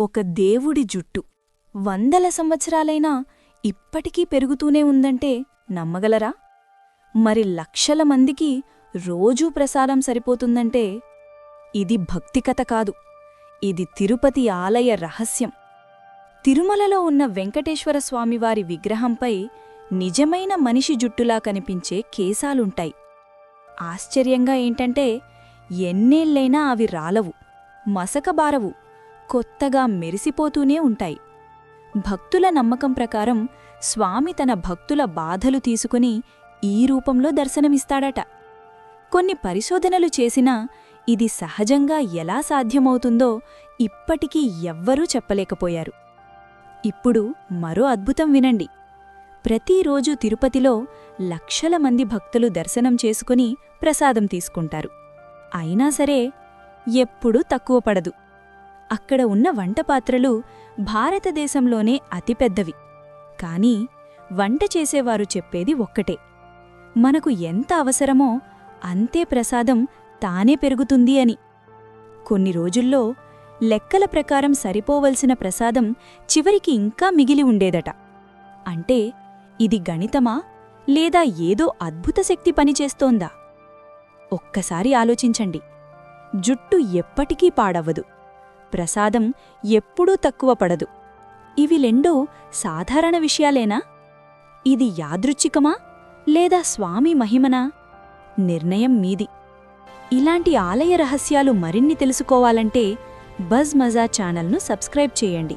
ఒక దేవుడి జుట్టు. వందల సంవత్సరాలైనా ఇప్పటికీ పెరుగుతూనే ఉందంటే నమ్మగలరా? మరి లక్షల మందికి రోజూ ప్రసాదం సరిపోతుందంటే ఇది భక్తికథ కాదు. ఇది తిరుపతి ఆలయ రహస్యం. తిరుమలలో ఉన్న వెంకటేశ్వర స్వామివారి విగ్రహంపై నిజమైన మనిషి జుట్టులా కనిపించే కేశాలుంటాయి. ఆశ్చర్యంగా ఏంటంటే ఎన్నేళ్ళైనా అవి రాలవు మసకబారవు. కొత్తగా మెరిసిపోతూనే ఉంటాయి. భక్తుల నమ్మకం ప్రకారం స్వామి తన భక్తుల బాధలు తీసుకుని ఈ రూపంలో దర్శనమిస్తాడట. కొన్ని పరిశోధనలు చేసినా ఇది సహజంగా ఎలా సాధ్యమవుతుందో ఇప్పటికీ ఎవ్వరూ చెప్పలేకపోయారు. ఇప్పుడు మరో అద్భుతం వినండి. ప్రతిరోజు తిరుపతిలో లక్షల మంది భక్తులు దర్శనం చేసుకుని ప్రసాదం తీసుకుంటారు. అయినా సరే ఎప్పుడూ తక్కువ పడదు. అక్కడ ఉన్న వంటపాత్రలు భారతదేశంలోనే అతిపెద్దవి. కాని వంట చేసేవారు చెప్పేది ఒక్కటే. మనకు ఎంత అవసరమో అంతే ప్రసాదం తానే పెరుగుతుంది అని. కొన్ని రోజుల్లో లెక్కల ప్రకారం సరిపోవలసిన ప్రసాదం చివరికి ఇంకా మిగిలి ఉండేదట. అంటే ఇది గణితమా లేదా ఏదో అద్భుత శక్తి పనిచేస్తోందా ఒక్కసారి ఆలోచించండి. జుట్టు ఎప్పటికీ పాడవ్వదు. ప్రసాదం ఎప్పుడూ తక్కువ పడదు. ఇవి రెండూ సాధారణ విషయాలేనా? ఇది యాదృచ్ఛికమా? లేదా స్వామి మహిమనా? నిర్ణయం మీది. ఇలాంటి ఆలయ రహస్యాలు మరిన్ని తెలుసుకోవాలంటే బజ్ మజా ఛానల్ను సబ్స్క్రైబ్ చేయండి.